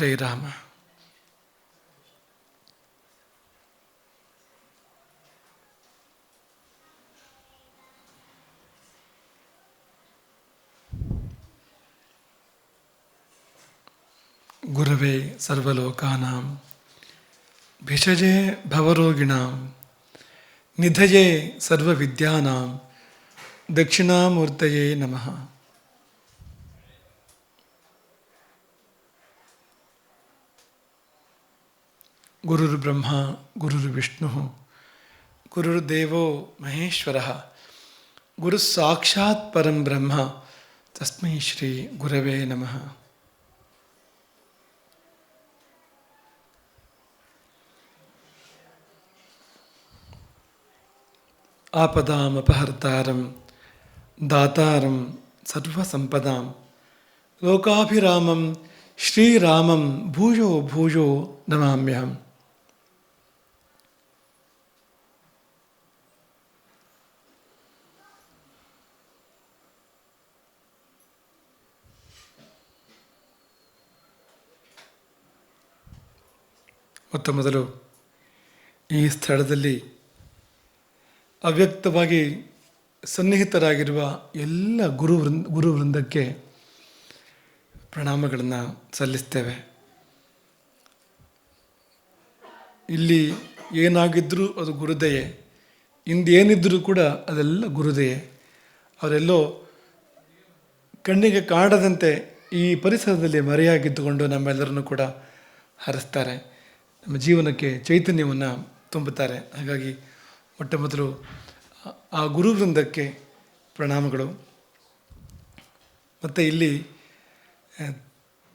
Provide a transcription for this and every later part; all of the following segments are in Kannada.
हरे राम गुरवे सर्वलोकाना भिषजे भवरोगिणां निधये सर्वविद्यानां दक्षिणामूर्तये नमः। गुरुर्ब्रह्मा, गुरुर्विष्णुः महेश्वर गुरु गुरुस्साक्षात् परम ब्रह्म, तस्मै श्रीगुरवे नमः। आपदामपहर्तारं दातारं सर्वसम्पदां लोकाभिरामं, श्रीरामं भूजो भूजो नमाम्यहम्। ಮೊತ್ತ ಮೊದಲು ಈ ಸ್ಥಳದಲ್ಲಿ ಅವ್ಯಕ್ತವಾಗಿ ಸನ್ನಿಹಿತರಾಗಿರುವ ಎಲ್ಲ ಗುರು ವೃಂದ ಗುರು ವೃಂದಕ್ಕೆ ಪ್ರಣಾಮಗಳನ್ನು ಸಲ್ಲಿಸ್ತೇವೆ. ಇಲ್ಲಿ ಏನಾಗಿದ್ದರೂ ಅದು ಗುರುದಯೆ ಇಂದೇನಿದ್ದರೂ ಕೂಡ ಅದೆಲ್ಲ ಗುರುದಯೆ. ಅವರೆಲ್ಲೋ ಕಣ್ಣಿಗೆ ಕಾಣದಂತೆ ಈ ಪರಿಸರದಲ್ಲಿ ಮರೆಯಾಗಿದ್ದುಕೊಂಡು ನಮ್ಮೆಲ್ಲರನ್ನು ಕೂಡ ಹರಿಸ್ತಾರೆ. ನಮ್ಮ ಜೀವನಕ್ಕೆ ಚೈತನ್ಯವನ್ನು ತುಂಬುತ್ತಾರೆ. ಹಾಗಾಗಿ ಮೊಟ್ಟ ಮೊದಲು ಆ ಗುರು ವೃಂದಕ್ಕೆ ಪ್ರಣಾಮಗಳು. ಮತ್ತು ಇಲ್ಲಿ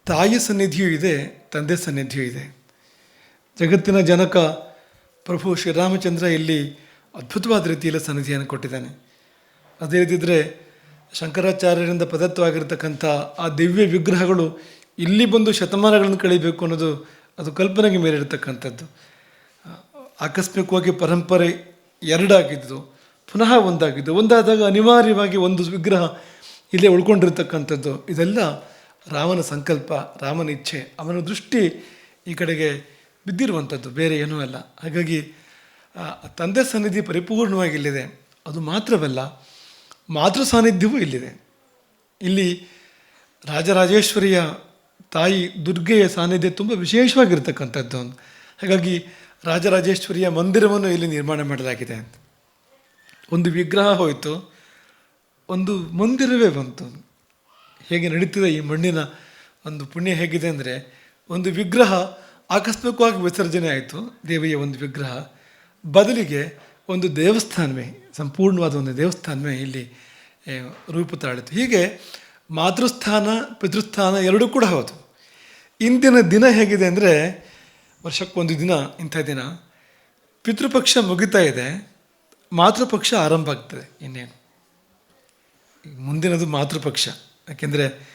ತಾಯಿ ಸನ್ನಿಧಿಯೂ ಇದೆ, ತಂದೆ ಸನ್ನಿಧಿಯೂ ಇದೆ. ಜಗತ್ತಿನ ಜನಕ ಪ್ರಭು ಶ್ರೀರಾಮಚಂದ್ರ ಇಲ್ಲಿ ಅದ್ಭುತವಾದ ರೀತಿಯಲ್ಲಿ ಸನ್ನಿಧಿಯನ್ನು ಕೊಟ್ಟಿದ್ದಾನೆ. ಅದೇ ರೀತಿದ್ರೆ ಶಂಕರಾಚಾರ್ಯರಿಂದ ಪ್ರದತ್ತವಾಗಿರ್ತಕ್ಕಂಥ ಆ ದಿವ್ಯ ವಿಗ್ರಹಗಳು ಇಲ್ಲಿ ಬಂದು ಶತಮಾನಗಳನ್ನು ಕಳೀಬೇಕು ಅನ್ನೋದು ಅದು ಕಲ್ಪನೆಗೆ ಮೇಲಿಡ್ತಕ್ಕಂಥದ್ದು ಆಕಸ್ಮಿಕವಾಗಿ ಪರಂಪರೆ ಎರಡಾಗಿದ್ದು, ಪುನಃ ಒಂದಾಗಿದ್ದು, ಒಂದಾದಾಗ ಅನಿವಾರ್ಯವಾಗಿ ಒಂದು ವಿಗ್ರಹ ಇಲ್ಲೇ ಉಳ್ಕೊಂಡಿರ್ತಕ್ಕಂಥದ್ದು. ಇದೆಲ್ಲ ರಾಮನ ಸಂಕಲ್ಪ, ರಾಮನ ಇಚ್ಛೆ, ಅವನ ದೃಷ್ಟಿ ಈ ಕಡೆಗೆ ಬಿದ್ದಿರುವಂಥದ್ದು, ಬೇರೆ ಏನೂ ಅಲ್ಲ. ಹಾಗಾಗಿ ತಂದೆ ಸನ್ನಿಧಿ ಪರಿಪೂರ್ಣವಾಗಿ ಇಲ್ಲಿದೆ. ಅದು ಮಾತ್ರವಲ್ಲ, ಮಾತೃ ಸಾನ್ನಿಧ್ಯವೂ ಇಲ್ಲಿದೆ. ಇಲ್ಲಿ ರಾಜರಾಜೇಶ್ವರಿಯ ತಾಯಿ ದುರ್ಗೆಯ ಸಾನ್ನಿಧ್ಯ ತುಂಬ ವಿಶೇಷವಾಗಿರ್ತಕ್ಕಂಥದ್ದು. ಹಾಗಾಗಿ ರಾಜರಾಜೇಶ್ವರಿಯ ಮಂದಿರವನ್ನು ಇಲ್ಲಿ ನಿರ್ಮಾಣ ಮಾಡಲಾಗಿದೆ. ಅಂತ ಒಂದು ವಿಗ್ರಹ ಹೋಯಿತು. ಒಂದು ಮಂದಿರವೇ ಬಂತು. ಹೇಗೆ ನಡೀತಿದೆ ಈ ಮಣ್ಣಿನ ಒಂದು ಪುಣ್ಯ ಹೇಗಿದೆ ಅಂದರೆ, ಒಂದು ವಿಗ್ರಹ ಆಕಸ್ಮಿಕವಾಗಿ ವಿಸರ್ಜನೆ ಆಯಿತು. ದೇವಿಯ ಒಂದು ವಿಗ್ರಹ. ಬದಲಿಗೆ ಒಂದು ದೇವಸ್ಥಾನವೇ, ಸಂಪೂರ್ಣವಾದ ಒಂದು ದೇವಸ್ಥಾನವೇ ಇಲ್ಲಿ ರೂಪ ತಾಳಿತು ಹೀಗೆ ಮಾತೃಸ್ಥಾನ, ಪಿತೃಸ್ಥಾನ ಎರಡೂ ಕೂಡ ಹೌದು. ಇಂದಿನ ದಿನ ಹೇಗಿದೆ ಅಂದರೆ ವರ್ಷಕ್ಕೊಂದು ದಿನ, ಇಂಥ ದಿನ ಪಿತೃಪಕ್ಷ ಮುಗಿತಾ ಇದೆ, ಮಾತೃಪಕ್ಷ ಆರಂಭ ಆಗ್ತದೆ ಇನ್ನೇನು. ಮುಂದಿನದು ಮಾತೃಪಕ್ಷ, ಯಾಕೆಂದರೆ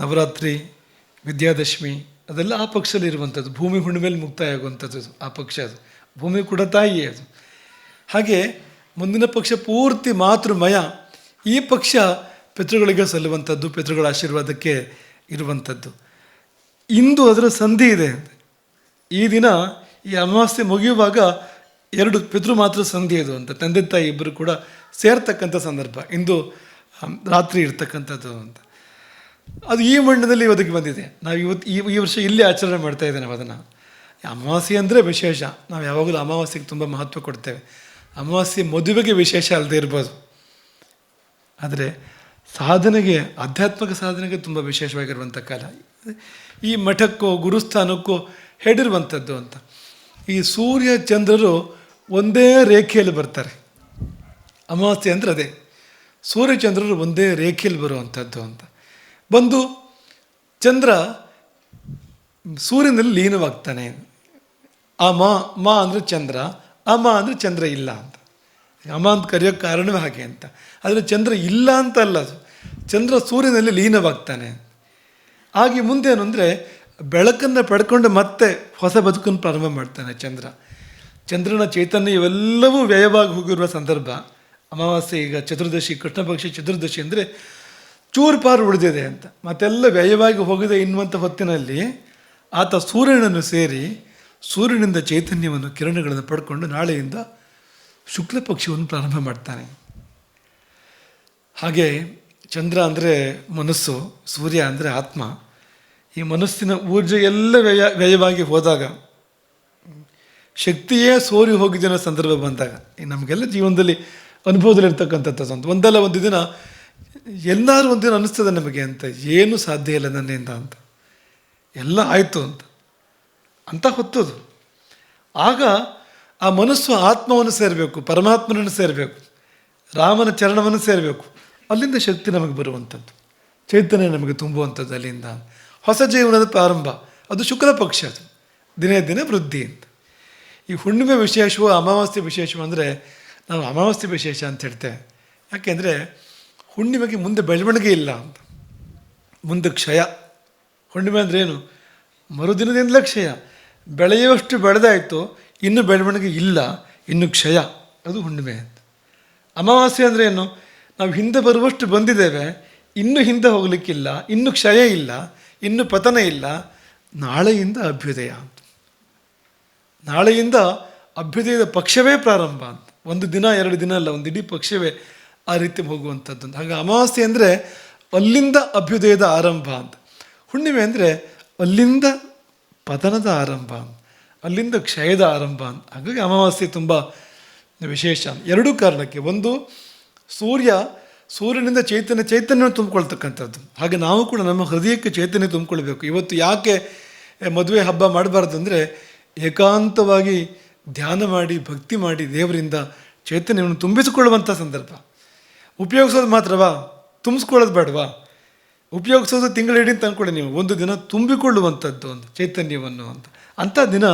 ನವರಾತ್ರಿ, ವಿದ್ಯಾದಶಮಿ, ಅದೆಲ್ಲ ಆ ಪಕ್ಷದಲ್ಲಿ ಇರುವಂಥದ್ದು. ಭೂಮಿ ಹುಣ್ಣಿಮೆಯಲ್ಲಿ ಮುಕ್ತಾಯ ಆಗುವಂಥದ್ದು ಆ ಪಕ್ಷ ಅದು. ಭೂಮಿ ಕೂಡ ತಾಯಿಯೇ ಅದು. ಹಾಗೆ ಮುಂದಿನ ಪಕ್ಷ ಪೂರ್ತಿ ಮಾತೃಮಯ, ಈ ಪಕ್ಷ ಪಿತೃಗಳಿಗೆ ಸಲ್ಲುವಂಥದ್ದು, ಪಿತೃಗಳ ಆಶೀರ್ವಾದಕ್ಕೆ ಇರುವಂಥದ್ದು. ಇಂದು ಅದರ ಸಂಧಿ ಇದೆ ಈ ದಿನ ಈ ಅಮಾವಾಸ್ಯೆ ಮುಗಿಯುವಾಗ ಎರಡು ಪಿತೃ ಮಾತ್ರ ಸಂಧಿ ಇದು ಅಂತ. ತಂದೆ ತಾಯಿ ಇಬ್ಬರು ಕೂಡ ಸೇರ್ತಕ್ಕಂಥ ಸಂದರ್ಭ. ಇಂದು ರಾತ್ರಿ ಇರ್ತಕ್ಕಂಥದ್ದು ಅಂತ. ಅದು ಈ ಮಣ್ಣಿನಲ್ಲಿ ಒದಗಿ ಬಂದಿದೆ. ನಾವು ಇವತ್ತು ಈ ಈ ವರ್ಷ ಇಲ್ಲಿ ಆಚರಣೆ ಮಾಡ್ತಾ ಇದ್ದೇವೆ ಅದನ್ನು ಅಮಾವಾಸ್ಯೆ ಅಂದರೆ ವಿಶೇಷ. ನಾವು ಯಾವಾಗಲೂ ಅಮಾವಾಸ್ಯೆಗೆ ತುಂಬ ಮಹತ್ವ ಕೊಡ್ತೇವೆ. ಅಮಾವಾಸ್ಯೆ ಮದುವೆಗೆ ವಿಶೇಷ ಅಲ್ಲದೆ ಇರ್ಬೋದು. ಆದರೆ ಸಾಧನೆಗೆ, ಆಧ್ಯಾತ್ಮಿಕ ಸಾಧನೆಗೆ ತುಂಬ ವಿಶೇಷವಾಗಿರುವಂಥ ಕಾಲ. ಈ ಮಠಕ್ಕೋ, ಗುರುಸ್ಥಾನಕ್ಕೋ ಹೆಡಿರುವಂಥದ್ದು ಅಂತ. ಈ ಸೂರ್ಯ ಚಂದ್ರರು ಒಂದೇ ರೇಖೆಯಲ್ಲಿ ಬರ್ತಾರೆ. ಅಮಾವಾಸ್ಯೆ ಅಂದರೆ ಅದೇ. ಸೂರ್ಯಚಂದ್ರರು ಒಂದೇ ರೇಖೆಯಲ್ಲಿ ಬರುವಂಥದ್ದು ಅಂತ. ಬಂದು ಚಂದ್ರ ಸೂರ್ಯನಲ್ಲಿ ಲೀನವಾಗ್ತಾನೆ. ಆ ಮಾ ಮಾ ಅಂದರೆ ಚಂದ್ರ ಅಮ ಅಂದರೆ ಚಂದ್ರ ಇಲ್ಲ ಅಂತ. ಅಮ ಅಂತ ಕರೆಯೋ ಕಾರಣವೇ ಹಾಗೆ ಅಂತ. ಆದರೆ ಚಂದ್ರ ಇಲ್ಲ ಅಂತ ಅಲ್ಲ. ಚಂದ್ರ ಸೂರ್ಯನಲ್ಲಿ ಲೀನವಾಗ್ತಾನೆ. ಹಾಗೆ ಮುಂದೇನು ಅಂದರೆ, ಬೆಳಕನ್ನು ಪಡ್ಕೊಂಡು ಮತ್ತೆ ಹೊಸ ಬದುಕನ್ನು ಪ್ರಾರಂಭ ಮಾಡ್ತಾನೆ ಚಂದ್ರ. ಚಂದ್ರನ ಚೈತನ್ಯ ಇವೆಲ್ಲವೂ ವ್ಯಯವಾಗಿ ಹೋಗಿರುವ ಸಂದರ್ಭ. ಅಮಾವಾಸ್ಯೆ ಈಗ ಚತುರ್ದಶಿ, ಕೃಷ್ಣ ಪಕ್ಷ ಚತುರ್ದಶಿ ಅಂದರೆ ಚೂರು ಪಾರು ಉಳಿದಿದೆ ಅಂತ. ಮತ್ತೆಲ್ಲ ವ್ಯಯವಾಗಿ ಹೋಗಿದೆ ಎನ್ನುವಂಥ ಹೊತ್ತಿನಲ್ಲಿ ಆತ ಸೂರ್ಯನನ್ನು ಸೇರಿ ಸೂರ್ಯನಿಂದ ಚೈತನ್ಯವನ್ನು, ಕಿರಣಗಳನ್ನು ಪಡ್ಕೊಂಡು ನಾಳೆಯಿಂದ ಶುಕ್ಲ ಪಕ್ಷವನ್ನು ಪ್ರಾರಂಭ ಮಾಡ್ತಾನೆ. ಹಾಗೆ ಚಂದ್ರ ಅಂದರೆ ಮನಸ್ಸು, ಸೂರ್ಯ ಅಂದರೆ ಆತ್ಮ. ಈ ಮನಸ್ಸಿನ ಊರ್ಜೆ ಎಲ್ಲ ವ್ಯಯ, ವ್ಯಯವಾಗಿ ಹೋದಾಗ, ಶಕ್ತಿಯೇ ಸೋರಿ ಹೋಗಿದೆ ಅನ್ನೋ ಸಂದರ್ಭ ಬಂದಾಗ ನಮಗೆಲ್ಲ ಜೀವನದಲ್ಲಿ ಅನುಭವದಲ್ಲಿರ್ತಕ್ಕಂಥದ್ದು ಅಂತ ಒಂದಲ್ಲ ಒಂದು ದಿನ, ಎಲ್ಲರೂ ಒಂದಿನ ಅನ್ನಿಸ್ತದೆ ನಮಗೆ ಅಂತ, ಏನು ಸಾಧ್ಯ ಇಲ್ಲ ನನ್ನಿಂದ ಅಂತ. ಎಲ್ಲ ಆಯಿತು ಅಂತ. ಅಂತ ಹೊತ್ತದು. ಆಗ ಆ ಮನಸ್ಸು ಆತ್ಮವನ್ನು ಸೇರಬೇಕು, ಪರಮಾತ್ಮನನ್ನು ಸೇರಬೇಕು, ರಾಮನ ಚರಣವನ್ನು ಸೇರಬೇಕು. ಅಲ್ಲಿಂದ ಶಕ್ತಿ ನಮಗೆ ಬರುವಂಥದ್ದು. ಚೈತನ್ಯ ನಮಗೆ ತುಂಬುವಂಥದ್ದು ಅಲ್ಲಿಂದ. ಹೊಸ ಜೀವನದ ಪ್ರಾರಂಭ. ಅದು ಶುಕ್ಲ ಪಕ್ಷ ಅದು. ದಿನೇ ದಿನೇ ವೃದ್ಧಿ ಅಂತ. ಈ ಹುಣ್ಣಿಮೆ ವಿಶೇಷವು ಅಮಾವಾಸ್ಯೆ ವಿಶೇಷವು ಅಂದರೆ ನಾವು ಅಮಾವಾಸ್ಯೆ ವಿಶೇಷ ಅಂತ ಹೇಳ್ತೇವೆ ಯಾಕೆಂದರೆ ಹುಣ್ಣಿಮೆಗೆ ಮುಂದೆ ಬೆಳವಣಿಗೆ ಇಲ್ಲ ಅಂತ. ಮುಂದೆ ಕ್ಷಯ. ಹುಣ್ಣಿಮೆ ಅಂದರೆ ಏನು? ಮರುದಿನದಿಂದಲೇ ಕ್ಷಯ. ಬೆಳೆಯುವಷ್ಟು ಬೆಳೆದಾಯಿತು, ಇನ್ನು ಬೆಳವಣಿಗೆ ಇಲ್ಲ, ಇನ್ನು ಕ್ಷಯ. ಅದು ಹುಣ್ಣಿಮೆ ಅಂತ. ಅಮಾವಾಸ್ಯೆ ಅಂದರೆ ಏನು? ನಾವು ಹಿಂದೆ ಬರುವಷ್ಟು ಬಂದಿದ್ದೇವೆ, ಇನ್ನು ಹಿಂದೆ ಹೋಗಲಿಕ್ಕಿಲ್ಲ, ಇನ್ನು ಕ್ಷಯ ಇಲ್ಲ, ಇನ್ನು ಪತನ ಇಲ್ಲ. ನಾಳೆಯಿಂದ ಅಭ್ಯುದಯ ಅಂತ. ನಾಳೆಯಿಂದ ಅಭ್ಯುದಯದ ಪಕ್ಷವೇ ಪ್ರಾರಂಭ ಅಂತ. ಒಂದು ದಿನ, ಎರಡು ದಿನ ಅಲ್ಲ, ಒಂದು ಇಡೀ ಪಕ್ಷವೇ ಆ ರೀತಿ ಹೋಗುವಂಥದ್ದು ಅಂತ ಹಾಗೆ ಅಮಾವಾಸ್ಯೆ ಅಂದರೆ ಅಲ್ಲಿಂದ ಅಭ್ಯುದಯದ ಆರಂಭ ಅಂತ. ಹುಣ್ಣಿಮೆ ಅಂದರೆ ಅಲ್ಲಿಂದ ಪತನದ ಆರಂಭ ಅಂತ. ಅಲ್ಲಿಂದ ಕ್ಷಯದ ಆರಂಭ ಅಂತ. ಹಾಗಾಗಿ ಅಮಾವಾಸ್ಯೆ ತುಂಬ ವಿಶೇಷ ಎರಡೂ ಕಾರಣಕ್ಕೆ. ಒಂದು ಸೂರ್ಯ ಸೂರ್ಯನಿಂದ ಚೈತನ್ಯ, ಚೈತನ್ಯವನ್ನು ತುಂಬಿಕೊಳ್ತಕ್ಕಂಥದ್ದು. ಹಾಗೆ ನಾವು ಕೂಡ ನಮ್ಮ ಹೃದಯಕ್ಕೆ ಚೈತನ್ಯ ತುಂಬಿಕೊಳ್ಬೇಕು. ಇವತ್ತು ಯಾಕೆ ಮದುವೆ ಹಬ್ಬ ಮಾಡಬಾರ್ದು ಅಂದರೆ ಏಕಾಂತವಾಗಿ ಧ್ಯಾನ ಮಾಡಿ, ಭಕ್ತಿ ಮಾಡಿ ದೇವರಿಂದ ಚೈತನ್ಯವನ್ನು ತುಂಬಿಸಿಕೊಳ್ಳುವಂಥ ಸಂದರ್ಭ. ಉಪಯೋಗಿಸೋದು ಮಾತ್ರವಾ? ತುಂಬಿಸ್ಕೊಳ್ಳೋದು ಬೇಡವಾ? ಉಪಯೋಗಿಸೋದು ತಿಂಗಳಿಡೀ ಅಂತ ಅಂದ್ಕೊಳ್ಳಿ ನೀವು. ಒಂದು ದಿನ ತುಂಬಿಕೊಳ್ಳುವಂಥದ್ದು ಒಂದು ಚೈತನ್ಯವನ್ನು ಅಂತ. ಅಂಥ ದಿನ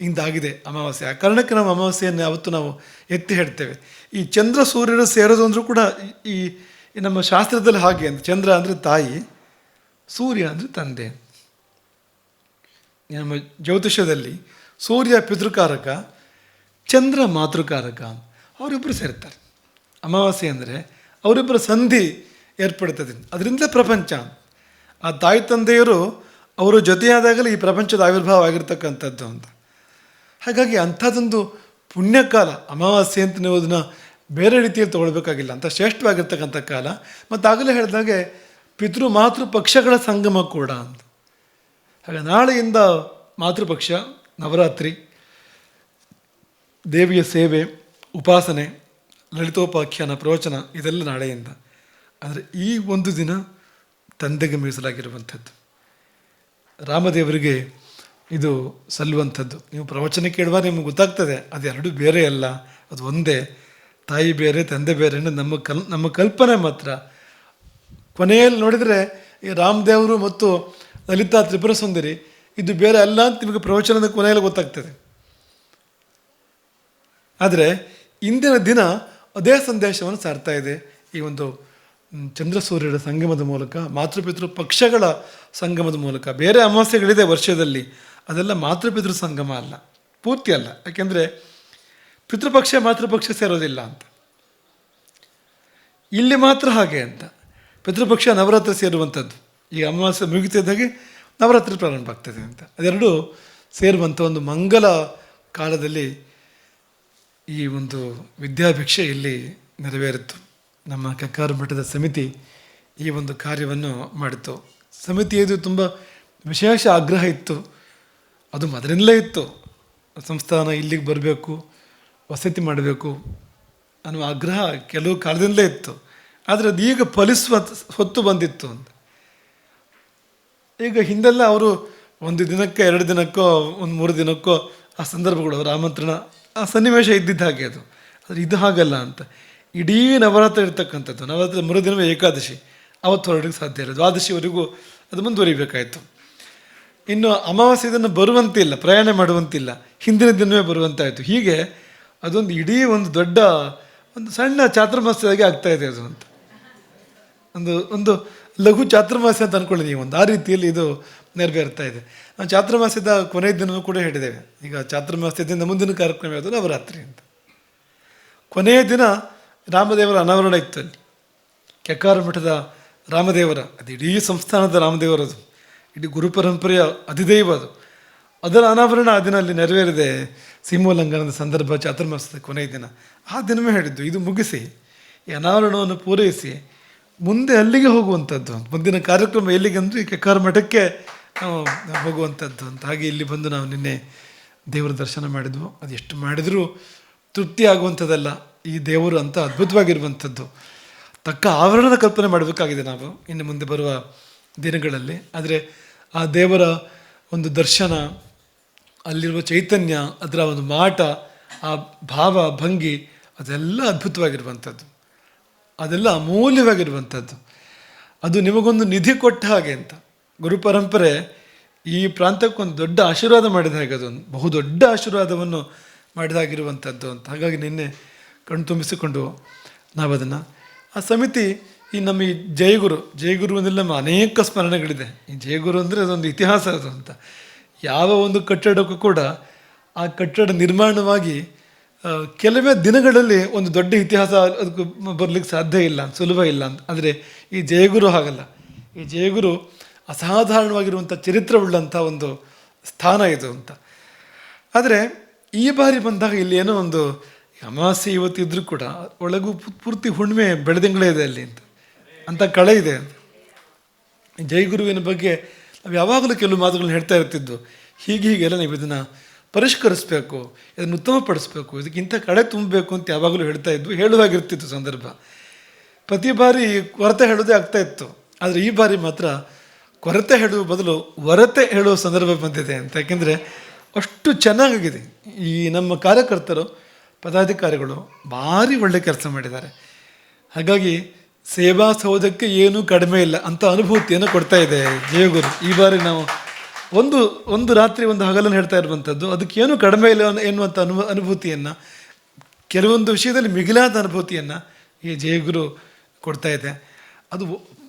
ಇಂದಾಗಿದೆ ಅಮಾವಾಸ್ಯೆ. ಆ ಕಾರಣಕ್ಕೆ ನಾವು ಅಮಾವಾಸ್ಯೆಯನ್ನು ಯಾವತ್ತು ನಾವು ಎತ್ತಿ ಹೇಳ್ತೇವೆ. ಈ ಚಂದ್ರ ಸೂರ್ಯರು ಸೇರೋದು ಅಂದರೂ ಕೂಡ ಈ ಈ ನಮ್ಮ ಶಾಸ್ತ್ರದಲ್ಲಿ ಹಾಗೆ ಅಂತ. ಚಂದ್ರ ಅಂದರೆ ತಾಯಿ, ಸೂರ್ಯ ಅಂದರೆ ತಂದೆ. ನಮ್ಮ ಜ್ಯೋತಿಷ್ಯದಲ್ಲಿ ಸೂರ್ಯ ಪಿತೃಕಾರಕ, ಚಂದ್ರ ಮಾತೃಕಾರಕ, ಅವರಿಬ್ಬರು ಸೇರ್ತಾರೆ. ಅಮಾವಾಸ್ಯೆ ಅಂದರೆ ಅವರಿಬ್ಬರ ಸಂಧಿ ಏರ್ಪಡ್ತದೆ. ಅದರಿಂದಲೇ ಪ್ರಪಂಚ. ಆ ತಾಯಿ ತಂದೆಯರು ಅವರು ಜೊತೆಯಾದಾಗಲೇ ಈ ಪ್ರಪಂಚದ ಆವಿರ್ಭಾವ ಆಗಿರ್ತಕ್ಕಂಥದ್ದು ಅಂತ. ಹಾಗಾಗಿ ಅಂಥದ್ದೊಂದು ಪುಣ್ಯಕಾಲ, ಅಮಾವಾಸ್ಯೆ ಅಂತ ನೀವು ಬೇರೆ ರೀತಿಯಲ್ಲಿ ತೊಗೊಳ್ಬೇಕಾಗಿಲ್ಲ. ಅಂತ ಶ್ರೇಷ್ಠವಾಗಿರ್ತಕ್ಕಂಥ ಕಾಲ. ಮತ್ತು ಆಗಲೇ ಹೇಳಿದಾಗೆ ಪಿತೃ ಮಾತೃ ಪಕ್ಷಗಳ ಸಂಗಮ ಕೂಡ ಅಂತ. ಹಾಗೆ ನಾಳೆಯಿಂದ ಮಾತೃಪಕ್ಷ, ನವರಾತ್ರಿ, ದೇವಿಯ ಸೇವೆ, ಉಪಾಸನೆ, ಲಲಿತೋಪಾಖ್ಯಾನ, ಪ್ರವಚನ, ಇದೆಲ್ಲ ನಾಳೆಯಿಂದ. ಆದರೆ ಈ ಒಂದು ದಿನ ತಂದೆಗೆ ಮೀಸಲಾಗಿರುವಂಥದ್ದು. ರಾಮದೇವರಿಗೆ ಇದು ಸಲ್ಲುವಂಥದ್ದು. ನೀವು ಪ್ರವಚನ ಕೇಳುವ ನಿಮಗೆ ಗೊತ್ತಾಗ್ತದೆ, ಅದು ಎರಡೂ ಬೇರೆ ಅಲ್ಲ, ಅದು ಒಂದೇ. ತಾಯಿ ಬೇರೆ, ತಂದೆ ಬೇರೆ ನಮ್ಮ ಕಲ್, ನಮ್ಮ ಕಲ್ಪನೆ ಮಾತ್ರ. ಕೊನೆಯಲ್ಲಿ ನೋಡಿದರೆ ಈ ರಾಮದೇವರು ಮತ್ತು ಲಲಿತಾ ತ್ರಿಪುರ ಸುಂದರಿ, ಇದು ಬೇರೆ ಅಲ್ಲ ಅಂತ ನಿಮಗೆ ಪ್ರವಚನದ ಕೊನೆಯಲ್ಲಿ ಗೊತ್ತಾಗ್ತದೆ. ಆದರೆ ಇಂದಿನ ದಿನ ಅದೇ ಸಂದೇಶವನ್ನು ಸಾರ್ತಾ ಇದೆ. ಈ ಒಂದು ಚಂದ್ರಸೂರ್ಯರ ಚಂದ್ರ ಸೂರ್ಯರ ಸಂಗಮದ ಮೂಲಕ, ಮಾತೃಪಿತೃ ಪಕ್ಷಗಳ ಸಂಗಮದ ಮೂಲಕ, ಬೇರೆ ಅಮಾವಾಸ್ಯೆಗಳಿದೆ ವರ್ಷದಲ್ಲಿ. ಅದೆಲ್ಲ ಮಾತೃಪಿತೃ ಸಂಗಮ ಅಲ್ಲ, ಪೂರ್ತಿ ಅಲ್ಲ. ಯಾಕೆಂದರೆ ಪಿತೃಪಕ್ಷ ಮಾತೃಪಕ್ಷ ಸೇರೋದಿಲ್ಲ ಅಂತ. ಇಲ್ಲಿ ಮಾತ್ರ ಹಾಗೆ ಅಂತ. ಪಿತೃಪಕ್ಷ ನವರಾತ್ರಿ ಸೇರುವಂಥದ್ದು. ಈ ಅಮಾವಾಸ್ಯೆ ಮುಗಿತಿದ್ದಾಗೆ ನವರಾತ್ರಿ ಪ್ರಾರಂಭ ಆಗ್ತದೆ ಅಂತ. ಅದೆರಡು ಸೇರುವಂಥ ಒಂದು ಮಂಗಲ ಕಾಲದಲ್ಲಿ ಈ ಒಂದು ವಿದ್ಯಾಭಿಕ್ಷೆ ಇಲ್ಲಿ ನೆರವೇರಿತು. ನಮ್ಮ ಕಕ್ಕಾರು ಮಠದ ಸಮಿತಿ ಈ ಒಂದು ಕಾರ್ಯವನ್ನು ಮಾಡಿತು. ಸಮಿತಿಯದು ತುಂಬ ವಿಶೇಷ ಆಗ್ರಹ ಇತ್ತು. ಅದು ಮೊದಲಿಂದಲೇ ಇತ್ತು. ಸಂಸ್ಥಾನ ಇಲ್ಲಿಗೆ ಬರಬೇಕು, ವಸತಿ ಮಾಡಬೇಕು ಅನ್ನುವ ಆಗ್ರಹ ಕೆಲವು ಕಾಲದಿಂದಲೇ ಇತ್ತು. ಆದರೆ ಅದು ಈಗ ಫಲಿಸುವ ಹೊತ್ತು ಬಂದಿತ್ತು ಅಂತ. ಈಗ ಹಿಂದೆಲ್ಲ ಅವರು ಒಂದು ದಿನಕ್ಕೆ, ಎರಡು ದಿನಕ್ಕೋ, ಒಂದು ಮೂರು ದಿನಕ್ಕೋ ಆ ಸಂದರ್ಭಗಳು ಅವರ ಆಮಂತ್ರಣ ಆ ಸನ್ನಿವೇಶ ಇದ್ದಿದ್ದ ಹಾಗೆ ಅದು. ಆದರೆ ಇದು ಹಾಗಲ್ಲ ಅಂತ. ಇಡೀ ನವರಾತ್ರಿ ಇರ್ತಕ್ಕಂಥದ್ದು. ನವರಾತ್ರಿ ಮೂರು ದಿನವೇ ಏಕಾದಶಿ. ಅವತ್ತು ಹೊರಡಕ್ಕೆ ಸಾಧ್ಯ ಇಲ್ಲ. ದ್ವಾದಶಿವರೆಗೂ ಅದು ಮುಂದುವರಿಬೇಕಾಯಿತು. ಇನ್ನು ಅಮಾವಾಸ್ಯೆ ಇದನ್ನು ಬರುವಂತಿಲ್ಲ, ಪ್ರಯಾಣ ಮಾಡುವಂತಿಲ್ಲ. ಹಿಂದಿನ ದಿನವೇ ಬರುವಂತಾಯಿತು. ಹೀಗೆ ಅದೊಂದು ಇಡೀ ಒಂದು ದೊಡ್ಡ ಒಂದು ಸಣ್ಣ ಚಾತುರ್ಮಾಸ್ಯದಾಗೆ ಆಗ್ತಾ ಇದೆ ಅದು ಅಂತ. ಒಂದು ಒಂದು ಲಘು ಚಾತುರ್ಮಾಸ್ಯ ಅಂತ ಅಂದ್ಕೊಳ್ಳಿ ನೀವು ಒಂದು. ಆ ರೀತಿಯಲ್ಲಿ ಇದು ನೆರವೇರ್ತಾ ಇದೆ. ನಾವು ಚಾತುರ್ಮಾಸ್ಯದ ಕೊನೆಯ ದಿನವೂ ಕೂಡ ಹೇಳಿದ್ದೇವೆ. ಈಗ ಚಾತುರ್ಮಾಸ್ಯದಿಂದ ಮುಂದಿನ ಕಾರ್ಯಕ್ರಮ ಯಾವುದು? ನವರಾತ್ರಿ ಅಂತ. ಕೊನೆಯ ದಿನ ರಾಮದೇವರ ಅನಾವರಣ ಇತ್ತು ಅಲ್ಲಿ. ಕೆಕ್ಕಾರ ಮಠದ ರಾಮದೇವರ, ಅದು ಇಡೀ ಸಂಸ್ಥಾನದ ರಾಮದೇವರದು. ಇಡೀ ಗುರು ಪರಂಪರೆಯ ಅಧಿದೈವ ಅದು. ಅದರ ಅನಾವರಣ ಆ ದಿನ ಅಲ್ಲಿ ನೆರವೇರಿದೆ ಸಿಂಹೋಲ್ಲಂಘನದ ಸಂದರ್ಭ ಚಾತುರ್ಮಾಸದ ಕೊನೆಯ ದಿನ. ಆ ದಿನವೇ ಹೇಳಿದ್ದು, ಇದು ಮುಗಿಸಿ, ಈ ಅನಾವರಣವನ್ನು ಪೂರೈಸಿ, ಮುಂದೆ ಅಲ್ಲಿಗೆ ಹೋಗುವಂಥದ್ದು ಮುಂದಿನ ಕಾರ್ಯಕ್ರಮ ಎಲ್ಲಿಗೆ ಅಂದರೆ ಕೆಕ್ಕಾರ ಮಠಕ್ಕೆ ನಾವು ಹೋಗುವಂಥದ್ದು ಅಂತ. ಹಾಗೆ ಇಲ್ಲಿ ಬಂದು ನಾವು ನಿನ್ನೆ ದೇವರ ದರ್ಶನ ಮಾಡಿದ್ವು. ಅದು ಮಾಡಿದರೂ ತೃಪ್ತಿ ಆಗುವಂಥದ್ದಲ್ಲ. ಈ ದೇವರು ಅಂತ ಅದ್ಭುತವಾಗಿರುವಂಥದ್ದು. ತಕ್ಕ ಆವರಣದ ಕಲ್ಪನೆ ಮಾಡಬೇಕಾಗಿದೆ ನಾವು. ಇನ್ನು ಮುಂದೆ ಬರುವ ದಿನಗಳಲ್ಲಿ. ಆದರೆ ಆ ದೇವರ ಒಂದು ದರ್ಶನ, ಅಲ್ಲಿರುವ ಚೈತನ್ಯ, ಅದರ ಒಂದು ಮಾಟ, ಆ ಭಾವ, ಭಂಗಿ, ಅದೆಲ್ಲ ಅದ್ಭುತವಾಗಿರುವಂಥದ್ದು. ಅದೆಲ್ಲ ಅಮೂಲ್ಯವಾಗಿರುವಂಥದ್ದು. ಅದು ನಿಮಗೊಂದು ನಿಧಿ ಕೊಟ್ಟ ಹಾಗೆ ಅಂತ. ಗುರು ಪರಂಪರೆ ಈ ಪ್ರಾಂತಕ್ಕೊಂದು ದೊಡ್ಡ ಆಶೀರ್ವಾದ ಮಾಡಿದ ಹಾಗೆ ಅದೊಂದು ಬಹುದೊಡ್ಡ ಆಶೀರ್ವಾದವನ್ನು ಮಾಡಿದಾಗಿರುವಂಥದ್ದು ಅಂತ. ಹಾಗಾಗಿ ನಿನ್ನೆ ಕಣ್ತುಂಬಿಸಿಕೊಂಡು ನಾವು ಅದನ್ನು ಆ ಸಮಿತಿ ಈ ನಮ್ಮ ಈ ಜಯಗುರು ಜಯಗುರು ಅಂದರೆ ನಮ್ಮ ಅನೇಕ ಸ್ಮರಣೆಗಳಿದೆ. ಈ ಜಯಗುರು ಅಂದರೆ ಅದೊಂದು ಇತಿಹಾಸ ಅದು ಅಂತ. ಯಾವ ಒಂದು ಕಟ್ಟಡಕ್ಕೂ ಕೂಡ ಆ ಕಟ್ಟಡ ನಿರ್ಮಾಣವಾಗಿ ಕೆಲವೇ ದಿನಗಳಲ್ಲಿ ಒಂದು ದೊಡ್ಡ ಇತಿಹಾಸ ಅದಕ್ಕೆ ಬರಲಿಕ್ಕೆ ಸಾಧ್ಯ ಇಲ್ಲ, ಸುಲಭ ಇಲ್ಲ ಅಂತ. ಅಂದರೆ ಈ ಜಯಗುರು ಹಾಗಲ್ಲ. ಈ ಜಯಗುರು ಅಸಾಧಾರಣವಾಗಿರುವಂಥ ಚರಿತ್ರವುಳ್ಳಂಥ ಒಂದು ಸ್ಥಾನ ಇದು ಅಂತ. ಆದರೆ ಈ ಬಾರಿ ಬಂದಾಗ ಇಲ್ಲಿ ಏನೋ ಒಂದು ಅಮಾವಾಸ್ಯೆ ಇವತ್ತಿದ್ರೂ ಕೂಡ ಒಳಗೂ ಪೂರ್ತಿ ಹುಣ್ಣಿಮೆ ಬೆಳೆದಿಂಗಳೇ ಇದೆ ಅಲ್ಲಿ ಅಂತ. ಅಂತ ಕಳೆ ಇದೆ. ಜೈಗುರುವಿನ ಬಗ್ಗೆ ನಾವು ಯಾವಾಗಲೂ ಕೆಲವು ಮಾತುಗಳನ್ನ ಹೇಳ್ತಾ ಇರ್ತಿದ್ದು ಹೀಗೆ ಹೀಗೆಲ್ಲ ನೀವು ಇದನ್ನು ಪರಿಷ್ಕರಿಸಬೇಕು, ಇದನ್ನು ಉತ್ತಮಪಡಿಸ್ಬೇಕು, ಇದಕ್ಕಿಂತ ಕಳೆ ತುಂಬಬೇಕು ಅಂತ ಯಾವಾಗಲೂ ಹೇಳ್ತಾ ಇದ್ವು. ಹೇಳುವಾಗಿರ್ತಿತ್ತು ಸಂದರ್ಭ. ಪ್ರತಿ ಬಾರಿ ಕೊರತೆ ಹೇಳೋದೇ ಆಗ್ತಾ ಇತ್ತು. ಆದರೆ ಈ ಬಾರಿ ಮಾತ್ರ ಕೊರತೆ ಹೇಳುವ ಬದಲು ಹೊರತೆ ಹೇಳುವ ಸಂದರ್ಭ ಬಂದಿದೆ ಅಂತ. ಯಾಕೆಂದರೆ ಅಷ್ಟು ಚೆನ್ನಾಗಿದೆ ಈ ನಮ್ಮ ಕಾರ್ಯಕರ್ತರು, ಪದಾಧಿಕಾರಿಗಳು ಭಾರಿ ಒಳ್ಳೆ ಕೆಲಸ ಮಾಡಿದ್ದಾರೆ. ಹಾಗಾಗಿ ಸೇವಾ ಸೌಧಕ್ಕೆ ಏನೂ ಕಡಿಮೆ ಇಲ್ಲ ಅಂತ ಅನುಭೂತಿಯನ್ನು ಕೊಡ್ತಾ ಇದೆ ಜಯಗುರು ಈ ಬಾರಿ ನಾವು ಒಂದು ಒಂದು ರಾತ್ರಿ ಒಂದು ಹಗಲನ್ನು ಹೇಳ್ತಾ ಇರುವಂಥದ್ದು. ಅದಕ್ಕೇನು ಕಡಿಮೆ ಇಲ್ಲ ಎನ್ನುವಂಥ ಅನು ಅನುಭೂತಿಯನ್ನು, ಕೆಲವೊಂದು ವಿಷಯದಲ್ಲಿ ಮಿಗಿಲಾದ ಅನುಭೂತಿಯನ್ನು ಈ ಜಯಗುರು ಕೊಡ್ತಾ ಇದೆ. ಅದು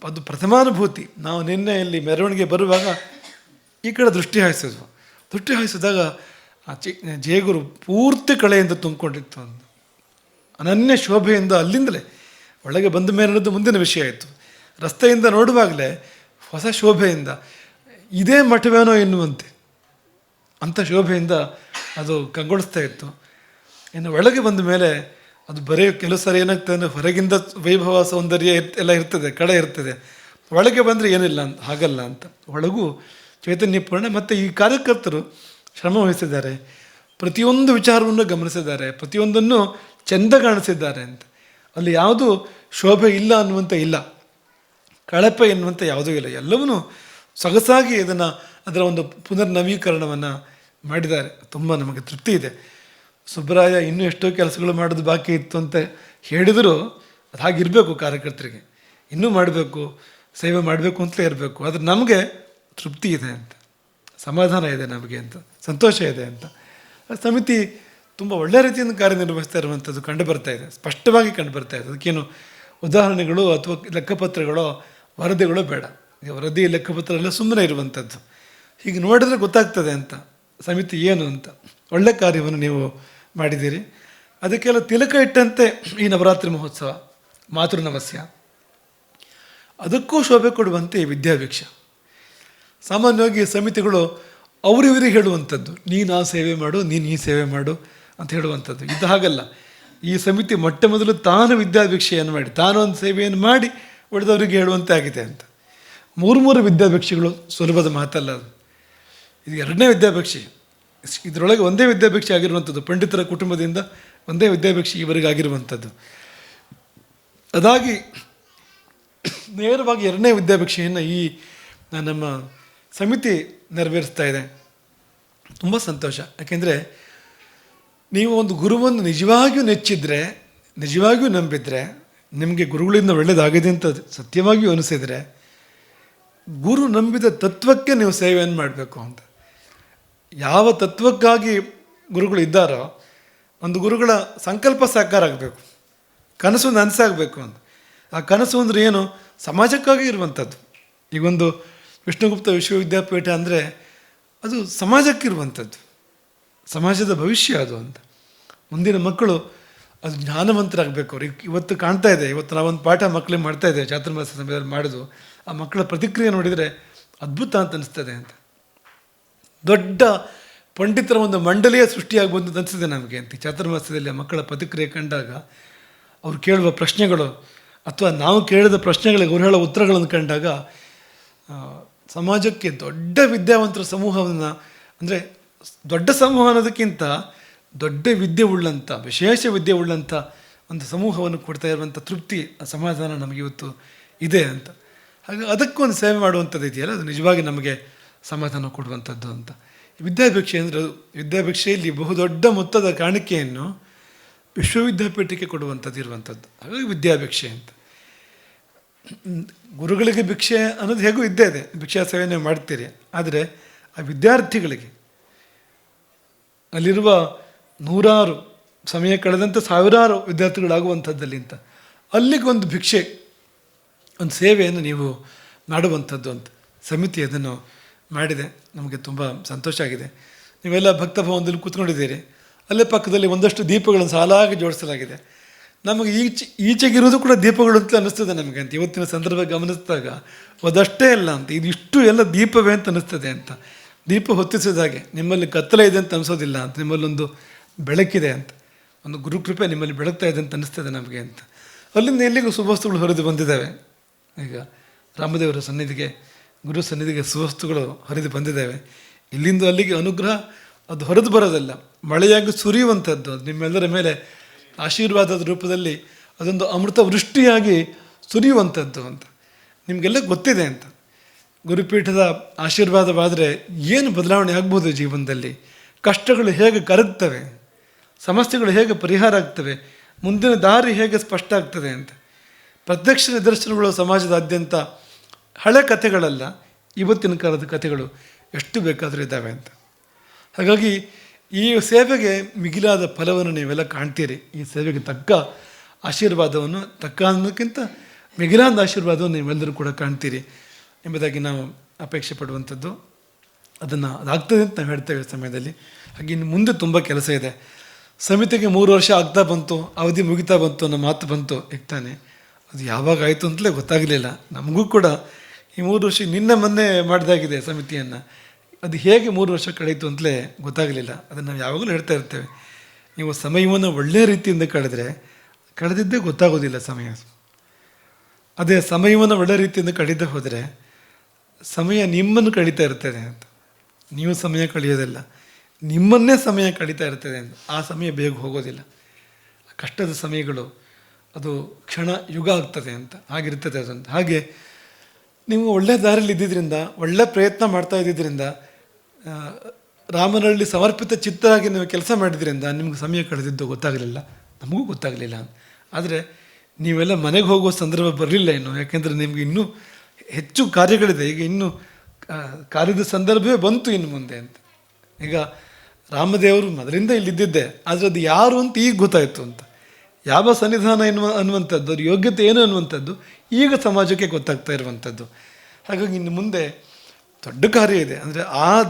ಅದು ಪ್ರಥಮಾನುಭೂತಿ. ನಾವು ನಿನ್ನೆ ಇಲ್ಲಿ ಮೆರವಣಿಗೆ ಬರುವಾಗ ಈ ಕಡೆ ದೃಷ್ಟಿ ಹಾಯಿಸಿದ್ವು. ದೃಷ್ಟಿ ಹಾಯಿಸಿದಾಗ ಆ ಚಿ ಜಯಗುರು ಪೂರ್ತಿ ಕಳೆಯಿಂದ ತುಂಬಿಕೊಂಡಿತ್ತು ಅನನ್ಯ ಶೋಭೆಯಿಂದ ಅಲ್ಲಿಂದಲೇ ಒಳಗೆ ಬಂದ ಮೇಲನ್ನೋದು ಮುಂದಿನ ವಿಷಯ ಆಯಿತು. ರಸ್ತೆಯಿಂದ ನೋಡುವಾಗಲೇ ಹೊಸ ಶೋಭೆಯಿಂದ ಇದೇ ಮಠವೇನೋ ಎನ್ನುವಂತೆ ಅಂಥ ಶೋಭೆಯಿಂದ ಅದು ಕಂಗೊಳಿಸ್ತಾ ಇತ್ತು. ಇನ್ನು ಒಳಗೆ ಬಂದ ಮೇಲೆ ಅದು ಬರೀ ಕೆಲವು ಸಾರಿ ಏನಾಗ್ತದೆ ಅಂದರೆ ಹೊರಗಿಂದ ವೈಭವ, ಸೌಂದರ್ಯ ಎಲ್ಲ ಇರ್ತದೆ ಕಡೆ ಇರ್ತದೆ. ಒಳಗೆ ಬಂದರೆ ಏನಿಲ್ಲ ಅಂತ, ಹಾಗಲ್ಲ ಅಂತ. ಒಳಗೂ ಚೈತನ್ಯಪೂರ್ಣ ಮತ್ತು ಈ ಕಾರ್ಯಕರ್ತರು ಶ್ರಮ ವಹಿಸಿದ್ದಾರೆ. ಪ್ರತಿಯೊಂದು ವಿಚಾರವನ್ನು ಗಮನಿಸಿದ್ದಾರೆ. ಪ್ರತಿಯೊಂದನ್ನು ಚೆಂದ ಕಾಣಿಸಿದ್ದಾರೆ ಅಂತ. ಅಲ್ಲಿ ಯಾವುದು ಶೋಭೆ ಇಲ್ಲ ಅನ್ನುವಂಥ ಇಲ್ಲ. ಕಳಪೆ ಎನ್ನುವಂಥ ಯಾವುದೂ ಇಲ್ಲ. ಎಲ್ಲವನ್ನೂ ಸೊಗಸಾಗಿ ಇದನ್ನು ಅದರ ಒಂದು ಪುನರ್ ನವೀಕರಣವನ್ನು ಮಾಡಿದ್ದಾರೆ. ತುಂಬ ನಮಗೆ ತೃಪ್ತಿ ಇದೆ. ಸುಬ್ಬರಾಯ ಇನ್ನೂ ಎಷ್ಟೋ ಕೆಲಸಗಳು ಮಾಡೋದು ಬಾಕಿ ಇತ್ತು ಅಂತ ಹೇಳಿದರೂ. ಅದು ಹಾಗಿರಬೇಕು ಕಾರ್ಯಕರ್ತರಿಗೆ. ಇನ್ನೂ ಮಾಡಬೇಕು, ಸೇವೆ ಮಾಡಬೇಕು ಅಂತಲೇ ಇರಬೇಕು. ಆದರೆ ನಮಗೆ ತೃಪ್ತಿ ಇದೆ ಅಂತ. ಸಮಾಧಾನ ಇದೆ ನಮಗೆ ಅಂತ. ಸಂತೋಷ ಇದೆ ಅಂತ. ಸಮಿತಿ ತುಂಬ ಒಳ್ಳೆ ರೀತಿಯಿಂದ ಕಾರ್ಯನಿರ್ವಹಿಸ್ತಾ ಇರುವಂಥದ್ದು ಕಂಡು ಬರ್ತಾ ಇದೆ. ಸ್ಪಷ್ಟವಾಗಿ ಕಂಡು ಬರ್ತಾ ಇದೆ. ಅದಕ್ಕೇನು ಉದಾಹರಣೆಗಳು ಅಥವಾ ಲೆಕ್ಕಪತ್ರಗಳು, ವರದಿಗಳು ಬೇಡ. ವರದಿ, ಲೆಕ್ಕಪತ್ರ ಎಲ್ಲ ಸುಮ್ಮನೆ ಇರುವಂಥದ್ದು. ಹೀಗೆ ನೋಡಿದ್ರೆ ಗೊತ್ತಾಗ್ತದೆ ಅಂತ, ಸಮಿತಿ ಏನು ಅಂತ. ಒಳ್ಳೆ ಕಾರ್ಯವನ್ನು ನೀವು ಮಾಡಿದ್ದೀರಿ. ಅದಕ್ಕೆಲ್ಲ ತಿಲಕ ಇಟ್ಟಂತೆ ಈ ನವರಾತ್ರಿ ಮಹೋತ್ಸವ, ಮಾತೃ ನಮಸ್ಯ. ಅದಕ್ಕೂ ಶೋಭೆ ಕೊಡುವಂತೆ ವಿದ್ಯಾಭಿಕ್ಷ. ಸಾಮಾನ್ಯವಾಗಿ ಸಮಿತಿಗಳು ಅವರಿವರಿಗೆ ಹೇಳುವಂಥದ್ದು, ನೀನು ಆ ಸೇವೆ ಮಾಡು, ನೀನು ಈ ಸೇವೆ ಮಾಡು. ಅಂತ ಹೇಳುವಂಥದ್ದು. ಇದು ಹಾಗಲ್ಲ. ಈ ಸಮಿತಿ ಮೊಟ್ಟ ಮೊದಲು ತಾನು ವಿದ್ಯಾಭಿಕ್ಷೆಯನ್ನು ಮಾಡಿ, ತಾನು ಒಂದು ಸೇವೆಯನ್ನು ಮಾಡಿ ಉಳಿದವರಿಗೆ ಹೇಳುವಂತೆ ಆಗಿದೆ ಅಂತ. ಮೂರು ಮೂರು ವಿದ್ಯಾಭಿಕ್ಷೆಗಳು ಸುಲಭದ ಮಾತಲ್ಲ ಅದು. ಇದು ಎರಡನೇ ವಿದ್ಯಾಭಿಕ್ಷೆ. ಇದರೊಳಗೆ ಒಂದೇ ವಿದ್ಯಾಭಿಕ್ಷೆ ಆಗಿರುವಂಥದ್ದು, ಪಂಡಿತರ ಕುಟುಂಬದಿಂದ ಒಂದೇ ವಿದ್ಯಾಭಿಕ್ಷೆ ಇವರಿಗೆ ಆಗಿರುವಂಥದ್ದು. ಅದಾಗಿ ನೇರವಾಗಿ ಎರಡನೇ ವಿದ್ಯಾಭಿಕ್ಷೆಯನ್ನು ಈ ನಮ್ಮ ಸಮಿತಿ ನೆರವೇರಿಸ್ತಾ ಇದೆ. ತುಂಬ ಸಂತೋಷ. ಯಾಕೆಂದರೆ ನೀವು ಒಂದು ಗುರುವನ್ನು ನಿಜವಾಗಿಯೂ ನೆಚ್ಚಿದ್ರೆ, ನಿಜವಾಗಿಯೂ ನಂಬಿದರೆ, ನಿಮಗೆ ಗುರುಗಳಿಂದ ಒಳ್ಳೆಯದಾಗಿದೆ ಅಂತ ಸತ್ಯವಾಗಿಯೂ ಅನಿಸಿದರೆ, ಗುರು ನಂಬಿದ ತತ್ವಕ್ಕೆ ನೀವು ಸೇವೆಯನ್ನು ಮಾಡಬೇಕು ಅಂತ. ಯಾವ ತತ್ವಕ್ಕಾಗಿ ಗುರುಗಳು ಇದ್ದಾರೋ, ಒಂದು ಗುರುಗಳ ಸಂಕಲ್ಪ ಸಾಕಾರ ಆಗಬೇಕು. ಕನಸು ನನಸಾಗಬೇಕು ಅಂತ. ಆ ಕನಸು ಅಂದರೆ ಏನು? ಸಮಾಜಕ್ಕಾಗಿ ಇರುವಂಥದ್ದು. ಈಗೊಂದು ವಿಷ್ಣುಗುಪ್ತ ವಿಶ್ವವಿದ್ಯಾಪೀಠ ಅಂದರೆ ಅದು ಸಮಾಜಕ್ಕಿರುವಂಥದ್ದು. ಸಮಾಜದ ಭವಿಷ್ಯ ಅದು ಅಂತ. ಮುಂದಿನ ಮಕ್ಕಳು ಅದು ಜ್ಞಾನವಂತರಾಗಬೇಕು. ಅವ್ರಿಗೆ ಇವತ್ತು ಕಾಣ್ತಾ ಇದೆ, ಇವತ್ತು ನಾವೊಂದು ಪಾಠ ಮಕ್ಕಳಿಗೆ ಮಾಡ್ತಾ ಇದ್ದೇವೆ ಚಾತುರ್ಮಾಸ ಸಮಯದಲ್ಲಿ ಮಾಡೋದು. ಆ ಮಕ್ಕಳ ಪ್ರತಿಕ್ರಿಯೆ ನೋಡಿದರೆ ಅದ್ಭುತ ಅಂತ ಅನಿಸ್ತದೆ ಅಂತ. ದೊಡ್ಡ ಪಂಡಿತರ ಒಂದು ಮಂಡಳಿಯ ಸೃಷ್ಟಿಯಾಗಬಹುದು ಅಂತ ಅನಿಸಿದೆ ನಮಗೆ ಅಂತ. ಚಾತುರ್ಮಾಸದಲ್ಲಿ ಮಕ್ಕಳ ಪ್ರತಿಕ್ರಿಯೆ ಕಂಡಾಗ ಅವ್ರು ಕೇಳುವ ಪ್ರಶ್ನೆಗಳು ಅಥವಾ ನಾವು ಕೇಳಿದ ಪ್ರಶ್ನೆಗಳಿಗೆ ಅವ್ರು ಹೇಳೋ ಉತ್ತರಗಳನ್ನು ಕಂಡಾಗ ಸಮಾಜಕ್ಕೆ ದೊಡ್ಡ ವಿದ್ಯಾವಂತರ ಸಮೂಹವನ್ನು, ಅಂದರೆ ದೊಡ್ಡ ಸಮೂಹ ಅನ್ನೋದಕ್ಕಿಂತ ದೊಡ್ಡ ವಿದ್ಯೆ ಉಳ್ಳಂಥ, ವಿಶೇಷ ವಿದ್ಯೆ ಉಳ್ಳಂಥ ಒಂದು ಸಮೂಹವನ್ನು ಕೊಡ್ತಾ ಇರುವಂಥ ತೃಪ್ತಿ ಸಮಾಧಾನ ನಮಗೆ ಇವತ್ತು ಇದೆ ಅಂತ. ಹಾಗೆ ಅದಕ್ಕೊಂದು ಸೇವೆ ಮಾಡುವಂಥದ್ದು ಇದೆಯಲ್ಲ, ಅದು ನಿಜವಾಗಿ ನಮಗೆ ಸಮಾಧಾನ ಕೊಡುವಂಥದ್ದು ಅಂತ. ವಿದ್ಯಾಭಿಕ್ಷೆ ಅಂದರೆ ಅದು ವಿದ್ಯಾಭಿಕ್ಷೆಯಲ್ಲಿ ಬಹುದೊಡ್ಡ ಮೊತ್ತದ ಕಾಣಿಕೆಯನ್ನು ವಿಶ್ವವಿದ್ಯಾಪೀಠಕ್ಕೆ ಕೊಡುವಂಥದ್ದು ಇರುವಂಥದ್ದು. ಹಾಗಾಗಿ ವಿದ್ಯಾಭಿಕ್ಷೆ ಅಂತ. ಗುರುಗಳಿಗೆ ಭಿಕ್ಷೆ ಅನ್ನೋದು ಹೇಗೂ ಇದ್ದೇ ಇದೆ. ಭಿಕ್ಷಾ ಸೇವೆಯನ್ನು ಮಾಡ್ತೀರಿ. ಆದರೆ ಆ ವಿದ್ಯಾರ್ಥಿಗಳಿಗೆ ಅಲ್ಲಿರುವ ನೂರಾರು, ಸಮಯ ಕಳೆದಂಥ ಸಾವಿರಾರು ವಿದ್ಯಾರ್ಥಿಗಳಾಗುವಂಥದ್ದಲ್ಲಿ ಅಂತ. ಅಲ್ಲಿಗೊಂದು ಭಿಕ್ಷೆ, ಒಂದು ಸೇವೆಯನ್ನು ನೀವು ಮಾಡುವಂಥದ್ದು ಅಂತ ಸಮಿತಿ ಅದನ್ನು ಮಾಡಿದೆ. ನಮಗೆ ತುಂಬ ಸಂತೋಷ ಆಗಿದೆ. ನೀವೆಲ್ಲ ಭಕ್ತ ಭವನದಲ್ಲಿ ಕೂತ್ಕೊಂಡಿದ್ದೀರಿ. ಅಲ್ಲೇ ಪಕ್ಕದಲ್ಲಿ ಒಂದಷ್ಟು ದೀಪಗಳನ್ನು ಸಾಲಾಗಿ ಜೋಡಿಸಲಾಗಿದೆ. ನಮಗೆ ಈಚೆ ಈಚೆಗಿರೋದು ಕೂಡ ದೀಪಗಳು ಅಂತ ಅನ್ನಿಸ್ತದೆ ನಮಗೆ ಅಂತ. ಇವತ್ತಿನ ಸಂದರ್ಭ ಗಮನಿಸಿದಾಗ ಅದಷ್ಟೇ ಅಲ್ಲ ಅಂತ. ಇದಿಷ್ಟು ಎಲ್ಲ ದೀಪವೇ ಅಂತ ಅನ್ನಿಸ್ತದೆ ಅಂತ. ದೀಪ ಹೊತ್ತಿಸಿದ ಹಾಗೆ ನಿಮ್ಮಲ್ಲಿ ಕತ್ತಲೆ ಇದೆ ಅಂತ ಅನಿಸೋದಿಲ್ಲ ಅಂತ, ನಿಮ್ಮಲ್ಲೊಂದು ಬೆಳಕಿದೆ ಅಂತ, ಒಂದು ಗುರುಕೃಪೆ ನಿಮ್ಮಲ್ಲಿ ಬೆಳಗ್ತಾ ಇದೆ ಅಂತ ಅನ್ನಿಸ್ತದೆ ನಮಗೆ ಅಂತ. ಅಲ್ಲಿಂದ ಎಲ್ಲಿಗೂ ಸುವಸ್ತುಗಳು ಹರಿದು ಬಂದಿದ್ದಾವೆ. ಈಗ ರಾಮದೇವರ ಸನ್ನಿಧಿಗೆ, ಗುರು ಸನ್ನಿಧಿಗೆ ಸುವಸ್ತುಗಳು ಹರಿದು ಬಂದಿದ್ದಾವೆ. ಇಲ್ಲಿಂದ ಅಲ್ಲಿಗೆ ಅನುಗ್ರಹ ಅದು ಹೊರದು ಬರೋದಲ್ಲ, ಮಳೆಯಾಗಿ ಸುರಿಯುವಂಥದ್ದು ಅದು. ನಿಮ್ಮೆಲ್ಲರ ಮೇಲೆ ಆಶೀರ್ವಾದದ ರೂಪದಲ್ಲಿ ಅದೊಂದು ಅಮೃತ ವೃಷ್ಟಿಯಾಗಿ ಸುರಿಯುವಂಥದ್ದು ಅಂತ. ನಿಮಗೆಲ್ಲ ಗೊತ್ತಿದೆ ಅಂತ. ಗುರುಪೀಠದ ಆಶೀರ್ವಾದವಾದರೆ ಏನು ಬದಲಾವಣೆ ಆಗ್ಬೋದು ಜೀವನದಲ್ಲಿ? ಕಷ್ಟಗಳು ಹೇಗೆ ಕರಗ್ತವೆ? ಸಮಸ್ಯೆಗಳು ಹೇಗೆ ಪರಿಹಾರ ಆಗ್ತವೆ? ಮುಂದಿನ ದಾರಿ ಹೇಗೆ ಸ್ಪಷ್ಟ ಆಗ್ತದೆ ಅಂತ. ಪ್ರತ್ಯಕ್ಷ ನಿದರ್ಶನಗಳು ಸಮಾಜದಾದ್ಯಂತ ಹಳೆ ಕಥೆಗಳಲ್ಲ, ಇವತ್ತಿನ ಕಾಲದ ಕಥೆಗಳು ಎಷ್ಟು ಬೇಕಾದರೂ ಇದ್ದಾವೆ ಅಂತ. ಹಾಗಾಗಿ ಈ ಸೇವೆಗೆ ಮಿಗಿಲಾದ ಫಲವನ್ನು ನೀವೆಲ್ಲ ಕಾಣ್ತೀರಿ. ಈ ಸೇವೆಗೆ ತಕ್ಕ ಆಶೀರ್ವಾದವನ್ನು, ತಕ್ಕ ಅನ್ನೋಕ್ಕಿಂತ ಮಿಗಿಲಾದ ಆಶೀರ್ವಾದವನ್ನು ನೀವೆಲ್ಲರೂ ಕೂಡ ಕಾಣ್ತೀರಿ. ಎಂಬುದಾಗಿ ನಾವು ಅಪೇಕ್ಷೆ ಪಡುವಂಥದ್ದು. ಅದನ್ನು ಅದಾಗ್ತದೆ ಅಂತ ನಾವು ಹೇಳ್ತೇವೆ ಸಮಯದಲ್ಲಿ. ಹಾಗೆ ಇನ್ನು ಮುಂದೆ ತುಂಬ ಕೆಲಸ ಇದೆ. ಸಮಿತಿಗೆ ಮೂರು ವರ್ಷ ಆಗ್ತಾ ಬಂತು, ಅವಧಿ ಮುಗಿತಾ ಬಂತು ಅನ್ನೋ ಮಾತು ಬಂತು ತಾನೆ ಅದು ಯಾವಾಗ ಆಯಿತು ಅಂತಲೇ ಗೊತ್ತಾಗಲಿಲ್ಲ. ನಮಗೂ ಕೂಡ ಈ ಮೂರು ವರ್ಷ ನಿನ್ನೆ ಮೊನ್ನೆ ಮಾಡಿದಾಗಿದೆ ಸಮಿತಿಯನ್ನು. ಅದು ಹೇಗೆ ಮೂರು ವರ್ಷ ಕಳೆಯಿತು ಅಂತಲೇ ಗೊತ್ತಾಗಲಿಲ್ಲ. ಅದನ್ನು ನಾವು ಯಾವಾಗಲೂ ಹೇಳ್ತಾ ಇರ್ತೇವೆ. ನೀವು ಸಮಯವನ್ನು ಒಳ್ಳೆಯ ರೀತಿಯಿಂದ ಕಳೆದರೆ, ಕಳೆದಿದ್ದೇ ಗೊತ್ತಾಗೋದಿಲ್ಲ ಸಮಯ. ಅದೇ ಸಮಯವನ್ನು ಒಳ್ಳೆಯ ರೀತಿಯಿಂದ ಕಳೀತಾ ಹೋದರೆ ಸಮಯ ನಿಮ್ಮನ್ನು ಕಳೀತಾ ಇರ್ತದೆ ಅಂತ. ನೀವು ಸಮಯ ಕಳೆಯೋದಿಲ್ಲ. ನಿಮ್ಮನ್ನೇ ಸಮಯ ಕಳೀತಾ ಇರ್ತದೆ ಅಂತ. ಆ ಸಮಯ ಬೇಗ ಹೋಗೋದಿಲ್ಲ. ಕಷ್ಟದ ಸಮಯಗಳು, ಅದು ಕ್ಷಣ ಯುಗ ಆಗ್ತದೆ ಅಂತ. ಹಾಗಿರ್ತದೆ ಅದಂತ ಹಾಗೆ ನೀವು ಒಳ್ಳೆ ದಾರಿಯಲ್ಲಿ ಇದ್ದಿದ್ದರಿಂದ ಒಳ್ಳೆ ಪ್ರಯತ್ನ ಮಾಡ್ತಾ ಇದ್ದಿದ್ದರಿಂದ ರಾಮನಲ್ಲಿ ಸಮರ್ಪಿತ ಚಿತ್ತರಾಗಿ ನೀವು ಕೆಲಸ ಮಾಡಿದ್ರಿಂದ ನಿಮ್ಗೆ ಸಮಯ ಕಳೆದಿದ್ದು ಗೊತ್ತಾಗಲಿಲ್ಲ. ನಮಗೂ ಗೊತ್ತಾಗಲಿಲ್ಲ ಆದರೆ ನೀವೆಲ್ಲ ಮನೆಗೆ ಹೋಗುವ ಸಂದರ್ಭ ಬರಲಿಲ್ಲ ಇನ್ನು. ಯಾಕೆಂದರೆ ನಿಮಗೆ ಇನ್ನೂ ಹೆಚ್ಚು ಕಾರ್ಯಗಳಿದೆ. ಈಗ ಇನ್ನು ಕಾರ್ಯದ ಸಂದರ್ಭವೇ ಬಂತು ಇನ್ನು ಮುಂದೆ ಅಂತ. ಈಗ ರಾಮದೇವರು ಮೊದಲಿಂದ ಇಲ್ಲಿದ್ದಿದ್ದೆ. ಆದರೆ ಅದು ಯಾರು ಅಂತ ಈಗ ಗೊತ್ತಾಯಿತು ಅಂತ. ಯಾವ ಸನ್ನಿಧಾನ ಎನ್ನುವ, ಅನ್ನುವಂಥದ್ದು ಅವ್ರ ಯೋಗ್ಯತೆ ಏನು ಅನ್ನುವಂಥದ್ದು ಈಗ ಸಮಾಜಕ್ಕೆ ಗೊತ್ತಾಗ್ತಾ ಇರುವಂಥದ್ದು. ಹಾಗಾಗಿ ಇನ್ನು ಮುಂದೆ ದೊಡ್ಡ ಕಾರ್ಯ ಇದೆ. ಅಂದರೆ ಆ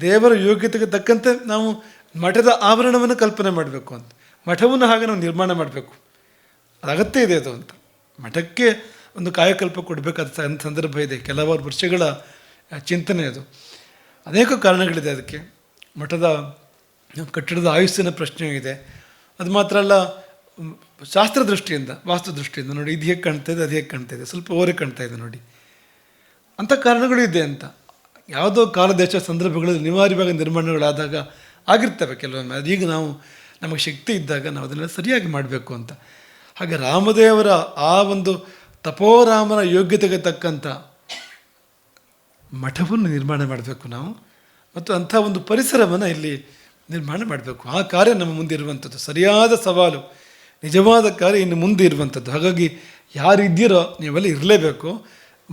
ದೇವರ ಯೋಗ್ಯತೆಗೆ ತಕ್ಕಂತೆ ನಾವು ಮಠದ ಆವರಣವನ್ನು ಕಲ್ಪನೆ ಮಾಡಬೇಕು ಅಂತ. ಮಠವನ್ನು ಹಾಗೆ ನಾವು ನಿರ್ಮಾಣ ಮಾಡಬೇಕು. ಅದು ಅಗತ್ಯ ಇದೆ ಅದು ಅಂತ. ಮಠಕ್ಕೆ ಒಂದು ಕಾಯಕಲ್ಪ ಕೊಡಬೇಕಾದ ಸಂದರ್ಭ ಇದೆ. ಕೆಲವಾರು ವರ್ಷಗಳ ಚಿಂತನೆ ಅದು. ಅನೇಕ ಕಾರಣಗಳಿದೆ ಅದಕ್ಕೆ. ಮಠದ, ಕಟ್ಟಡದ ಆಯುಸ್ಸಿನ ಪ್ರಶ್ನೆ ಇದೆ. ಅದು ಮಾತ್ರ ಅಲ್ಲ, ಶಾಸ್ತ್ರ ದೃಷ್ಟಿಯಿಂದ, ವಾಸ್ತು ದೃಷ್ಟಿಯಿಂದ ನೋಡಿ, ಇದು ಹೇಗೆ ಕಾಣ್ತಾ ಇದೆ, ಅದು ಹೇಗೆ ಕಾಣ್ತಾ ಇದೆ, ಸ್ವಲ್ಪ ಓರೆ ಕಾಣ್ತಾ ಇದೆ ನೋಡಿ. ಅಂಥ ಕಾರಣಗಳು ಇದೆ ಅಂತ. ಯಾವುದೋ ಕಾಲ ದೇಶ ಸಂದರ್ಭಗಳಲ್ಲಿ ನಿವಾರ್ಯವಾಗಿ ನಿರ್ಮಾಣಗಳಾದಾಗ ಆಗಿರ್ತವೆ ಕೆಲವೊಮ್ಮೆ. ಅದೀಗ ನಾವು, ನಮಗೆ ಶಕ್ತಿ ಇದ್ದಾಗ ನಾವು ಅದನ್ನೆಲ್ಲ ಸರಿಯಾಗಿ ಮಾಡಬೇಕು ಅಂತ. ಹಾಗೆ ರಾಮದೇವರ ಆ ಒಂದು ತಪೋರಾಮನ ಯೋಗ್ಯತೆಗೆ ತಕ್ಕಂಥ ಮಠವನ್ನು ನಿರ್ಮಾಣ ಮಾಡಬೇಕು ನಾವು. ಮತ್ತು ಅಂಥ ಒಂದು ಪರಿಸರವನ್ನು ಇಲ್ಲಿ ನಿರ್ಮಾಣ ಮಾಡಬೇಕು. ಆ ಕಾರ್ಯ ನಮ್ಮ ಮುಂದೆ ಇರುವಂಥದ್ದು. ಸರಿಯಾದ ಸವಾಲು, ನಿಜವಾದ ಕಾರ್ಯ ಇನ್ನು ಮುಂದೆ ಇರುವಂಥದ್ದು. ಹಾಗಾಗಿ ಯಾರಿದ್ದೀರೋ ನೀವೆಲ್ಲ ಇರಲೇಬೇಕು.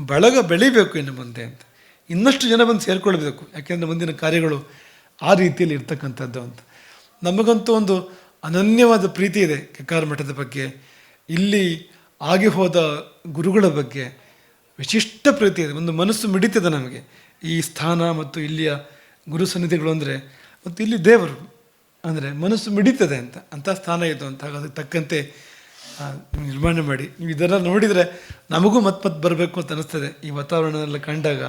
ಬಳಗ ಬೆಳಿಬೇಕು ಇನ್ನು ಮುಂದೆ ಅಂತ. ಇನ್ನಷ್ಟು ಜನ ಬಂದು ಸೇರಿಕೊಳ್ಬೇಕು. ಯಾಕೆಂದರೆ ಮುಂದಿನ ಕಾರ್ಯಗಳು ಆ ರೀತಿಯಲ್ಲಿ ಇರ್ತಕ್ಕಂಥದ್ದು ಅಂತ. ನಮಗಂತೂ ಒಂದು ಅನನ್ಯವಾದ ಪ್ರೀತಿ ಇದೆ ಕಕ್ಕಾರ ಮಠದ ಬಗ್ಗೆ. ಇಲ್ಲಿ ಆಗಿ ಹೋದ ಗುರುಗಳ ಬಗ್ಗೆ ವಿಶಿಷ್ಟ ಪ್ರೀತಿ ಇದೆ. ಒಂದು ಮನಸ್ಸು ಮಿಡಿತದೆ ನಮಗೆ. ಈ ಸ್ಥಾನ ಮತ್ತು ಇಲ್ಲಿಯ ಗುರು ಸನ್ನಿಧಿಗಳು ಅಂದರೆ, ಮತ್ತು ಇಲ್ಲಿ ದೇವರು ಅಂದರೆ ಮನಸ್ಸು ಮಿಡಿತದೆ ಅಂತ, ಅಂಥ ಸ್ಥಾನ ಇದು ಅಂತ. ಅದಕ್ಕೆ ತಕ್ಕಂತೆ ನಿರ್ಮಾಣ ಮಾಡಿ. ನೀವು ಇದೆಲ್ಲ ನೋಡಿದರೆ ನಮಗೂ ಮತ್ತೆ ಮತ್ತೆ ಬರಬೇಕು ಅಂತ ಅನಿಸ್ತದೆ. ಈ ವಾತಾವರಣನೆಲ್ಲ ಕಂಡಾಗ,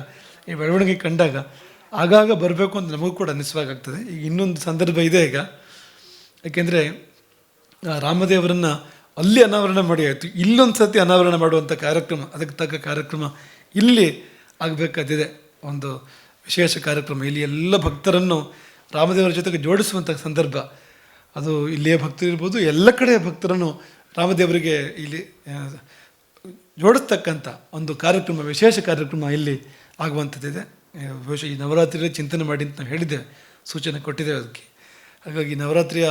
ಈ ಬೆಳವಣಿಗೆ ಕಂಡಾಗ, ಆಗಾಗ ಬರಬೇಕು ಅಂತ ನಮಗೂ ಕೂಡ ಅನ್ನಿಸುವಾಗ್ತದೆ ಈಗ ಇನ್ನೊಂದು ಸಂದರ್ಭ ಇದೆ ಈಗ. ಯಾಕೆಂದರೆ ರಾಮದೇವರನ್ನು ಅಲ್ಲಿ ಅನಾವರಣ ಮಾಡಿ ಆಯಿತು. ಇಲ್ಲೊಂದು ಸತಿ ಅನಾವರಣ ಮಾಡುವಂಥ ಕಾರ್ಯಕ್ರಮ, ಅದಕ್ಕೆ ತಕ್ಕ ಕಾರ್ಯಕ್ರಮ ಇಲ್ಲಿ ಆಗಬೇಕಾದಿದೆ ಒಂದು ವಿಶೇಷ ಕಾರ್ಯಕ್ರಮ. ಇಲ್ಲಿ ಎಲ್ಲ ಭಕ್ತರನ್ನು ರಾಮದೇವರ ಜೊತೆಗೆ ಜೋಡಿಸುವಂಥ ಸಂದರ್ಭ. ಅದು ಇಲ್ಲಿಯ ಭಕ್ತರು ಇರ್ಬೋದು, ಎಲ್ಲ ಕಡೆಯ ಭಕ್ತರನ್ನು ರಾಮದೇವರಿಗೆ ಇಲ್ಲಿ ಜೋಡಿಸ್ತಕ್ಕಂಥ ಒಂದು ಕಾರ್ಯಕ್ರಮ, ವಿಶೇಷ ಕಾರ್ಯಕ್ರಮ ಇಲ್ಲಿ ಆಗುವಂಥದ್ದಿದೆ ಬಹುಶಃ ಈ ನವರಾತ್ರಿಯಲ್ಲಿ ಚಿಂತನೆ ಮಾಡಿ ಅಂತ ನಾವು ಹೇಳಿದ್ದೇವೆ, ಸೂಚನೆ ಕೊಟ್ಟಿದ್ದೇವೆ ಅದಕ್ಕೆ. ಹಾಗಾಗಿ ನವರಾತ್ರಿಯ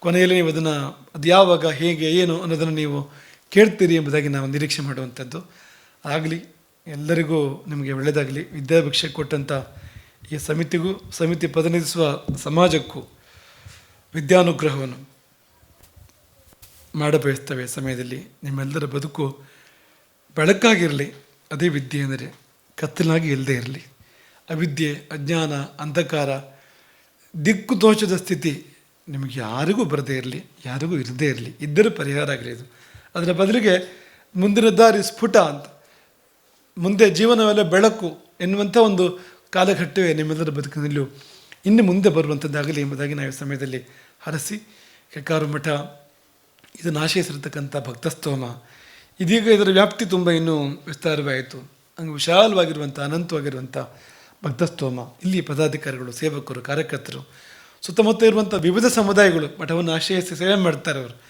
ಕೊನೆಯಲ್ಲಿ ನೀವು ಅದನ್ನು ಅದು ಯಾವಾಗ, ಹೇಗೆ, ಏನು ಅನ್ನೋದನ್ನು ನೀವು ಕೇಳ್ತೀರಿ ಎಂಬುದಾಗಿ ನಾವು ನಿರೀಕ್ಷೆ ಮಾಡುವಂಥದ್ದು. ಆಗಲಿ, ಎಲ್ಲರಿಗೂ ನಿಮಗೆ ಒಳ್ಳೆಯದಾಗಲಿ. ವಿದ್ಯಾಭಿಕ್ಷೆ ಕೊಟ್ಟಂಥ ಈ ಸಮಿತಿಗೂ, ಸಮಿತಿ ಪ್ರತಿನಿಧಿಸುವ ಸಮಾಜಕ್ಕೂ ವಿದ್ಯಾನುಗ್ರಹವನ್ನು ಮಾಡಬಯಸ್ತವೆ ಸಮಯದಲ್ಲಿ. ನಿಮ್ಮೆಲ್ಲರ ಬದುಕು ಬೆಳಕಾಗಿರಲಿ ಅದೇ ವಿದ್ಯೆ ಅಂದರೆ ಕತ್ತಲಾಗಿ ಇಲ್ಲದೆ ಇರಲಿ. ಅವಿದ್ಯೆ, ಅಜ್ಞಾನ, ಅಂಧಕಾರ ದಿಕ್ಕು ದೋಷದ ಸ್ಥಿತಿ ನಿಮಗೆ ಯಾರಿಗೂ ಬರದೇ ಇರಲಿ, ಯಾರಿಗೂ ಇರದೇ ಇರಲಿ, ಇದ್ದರೂ ಪರಿಹಾರ ಆಗಲಿ ಇದು ಅದರ ಬದಲಿಗೆ ಮುಂದಿನ ದಾರಿ ಸ್ಫುಟ ಅಂತ. ಮುಂದೆ ಜೀವನವೆಲ್ಲ ಬೆಳಕು ಎನ್ನುವಂಥ ಒಂದು ಕಾಲಘಟ್ಟವೇ ನಿಮ್ಮೆಲ್ಲರ ಬದುಕಿನಲ್ಲೂ ಇನ್ನು ಮುಂದೆ ಬರುವಂಥದ್ದಾಗಲಿ ಎಂಬುದಾಗಿ ನಾವು ಸಮಯದಲ್ಲಿ ಹರಸಿ ಕೆಕ್ಕಾರು ಮಠ ಇದನ್ನು ಆಶಯಿಸಿರ್ತಕ್ಕಂಥ ಭಕ್ತಸ್ತೋಮ. ಇದೀಗ ಇದರ ವ್ಯಾಪ್ತಿ ತುಂಬ ಇನ್ನೂ ವಿಸ್ತಾರವಾಯಿತು. ಹಂಗೆ ವಿಶಾಲವಾಗಿರುವಂಥ, ಅನಂತವಾಗಿರುವಂಥ ಭಕ್ತಸ್ತೋಮ. ಇಲ್ಲಿ ಪದಾಧಿಕಾರಿಗಳು, ಸೇವಕರು, ಕಾರ್ಯಕರ್ತರು ಸುತ್ತಮುತ್ತ ಇರುವಂಥ ವಿವಿಧ ಸಮುದಾಯಗಳು ಮಠವನ್ನು ಆಶ್ರಯಿಸಿ ಸೇವೆ ಮಾಡ್ತಾರೆ ಅವರು.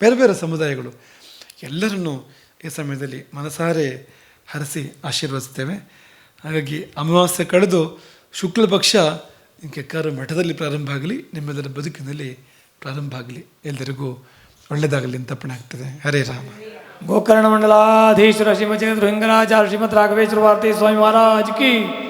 ಬೇರೆ ಬೇರೆ ಸಮುದಾಯಗಳು. ಎಲ್ಲರನ್ನೂ ಈ ಸಮಯದಲ್ಲಿ ಮನಸಾರೆ ಹರಿಸಿ ಆಶೀರ್ವದಿಸ್ತೇವೆ. ಹಾಗಾಗಿ ಅಮಾವಾಸ್ಯೆ ಕಳೆದು ಶುಕ್ಲ ಪಕ್ಷ ಕೆಕ್ಕಾರು ಮಠದಲ್ಲಿ ಪ್ರಾರಂಭ ಆಗಲಿ, ನಿಮ್ಮೆಲ್ಲರ ಬದುಕಿನಲ್ಲಿ ಪ್ರಾರಂಭ ಆಗಲಿ. ಎಲ್ಲರಿಗೂ ಒಳ್ಳೆಯದಾಗಲಿ ಅಂತ ಅಪ್ಪಣೆ ಆಗ್ತದೆ. ಹರೇ ರಾಮ. ಗೋಕರ್ಣ ಮಂಡಲಾಧೀಶ್ವರ ಶ್ರೀಮಚೇಂದ್ರ ಹಿಂಗರಾಜ ಶ್ರೀಮತ್ ರಾಘವೇಶ್ವರ ವಾರ್ತೆ ಸ್ವಾಮಿ ಮಹಾರಾಜ್ ಕಿ.